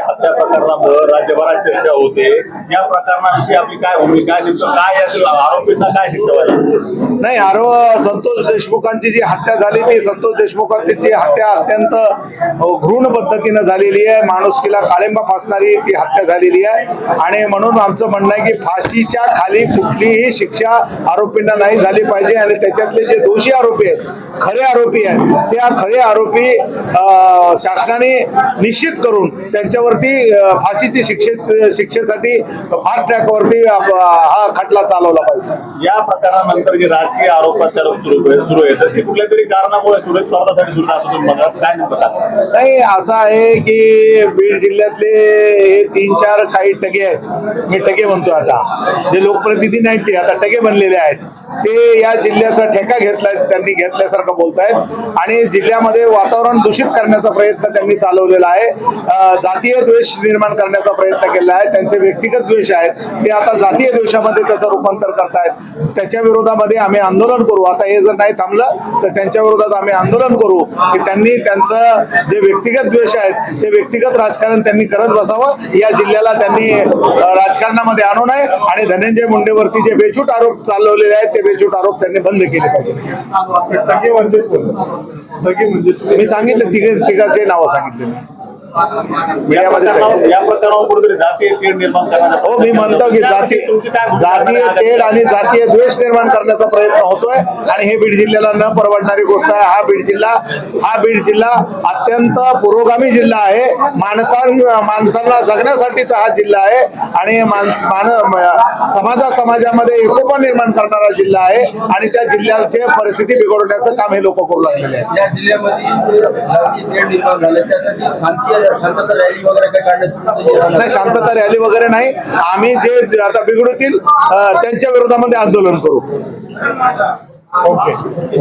हत्या प्रकरणामुळे राज्यभरात चर्चा होते. या प्रकरणाविषयी आपली काय भूमिका नेमकं काय आरोपींना काय शिक्षा नाही आरो संतोष देशमुखांची जी हत्या झाली ती संतोष देशमुखांची हत्या अत्यंत हो, घृण पद्धतीनं झालेली आहे. माणुसकीला काळिंबा फासणारी ती हत्या झालेली आहे. आणि म्हणून आमचं म्हणणं आहे की फाशीच्या खाली कुठलीही शिक्षा आरोपींना नाही झाली पाहिजे. आणि त्याच्यातले जे दोषी आरोपी आहेत खरे आरोपी आहेत त्या खरे आरोपी शासनाने निश्चित करून त्यांच्यावरती फाशीची शिक्षे शिक्षेसाठी फास्ट ट्रॅकवरती हा खटला चालवला पाहिजे. या प्रकरणानंतर जे राजकीय आरोप प्रत्यारोप सुरू सुरू आहेत ते कुठल्या तरी कारणामुळे सुरू आहेत, स्वार्थासाठी सुरू असं तुम्ही म्हणतात काय सांगा? नाही असं आहे की बीड जिल्ह्यातले हे तीन चार काही टगे आहेत. मी टगे म्हणतो आता. जे लोकप्रतिनिधी नाहीत ते आता टगे बनलेले आहेत. ते या जिल्ह्याचा ठेका घेतलाय त्यांनी घेतल्यासारखं बोलतायत. आणि जिल्ह्यामध्ये वातावरण दूषित करण्याचा प्रयत्न त्यांनी चालवलेला आहे. जातीय द्वेष निर्माण करण्याचा प्रयत्न केला आहे. त्यांचे व्यक्तिगत द्वेष आहेत. ते आता जातीय द्वेषामध्ये त्याचं रूपांतर करतायत. त्याच्या विरोधामध्ये आम्ही आंदोलन करू. आता हे जर नाही थांबलं तर त्यांच्या विरोधात आम्ही आंदोलन करू. की त्यांनी त्यांचं जे व्यक्तिगत द्वेष आहेत ते व्यक्तिगत राजकारण त्यांनी करत बसावं. या जिल्ह्याला त्यांनी राजकारणामध्ये आणू नये. आणि धनंजय मुंडेवरती जे बेछूट आरोप चालवलेले आहेत ते बेछूट आरोप त्यांनी बंद केले पाहिजे. म्हणजे म्हणजे मी सांगितलं तिघे तिघाचे नावं सांगितले मीडियामध्ये. या कुठेतरी जातीय तेढ निर्माण करण्याचा हो मी म्हणतो की जाती जातीय आहे? तेढ आणि जातीय द्वेष निर्माण करण्याचा प्रयत्न होतोय आणि हे बीड जिल्ह्याला न परवडणारी गोष्ट आहे. हा बीड जिल्हा हा बीड जिल्हा अत्यंत पुरोगामी जिल्हा आहे. माणसां माणसांना जगण्यासाठीचा हा जिल्हा आहे आणि मान समाजा समाजामध्ये एकोपा निर्माण करणारा जिल्हा आहे आणि त्या जिल्ह्याची परिस्थिती बिघडवण्याचं काम हे लोक करू लागलेले आहेत. नाही शांतता रॅली वगैरे नाही. आम्ही जे आता बिघडवतील अं, त्यांच्या विरोधामध्ये आंदोलन करू. ओके.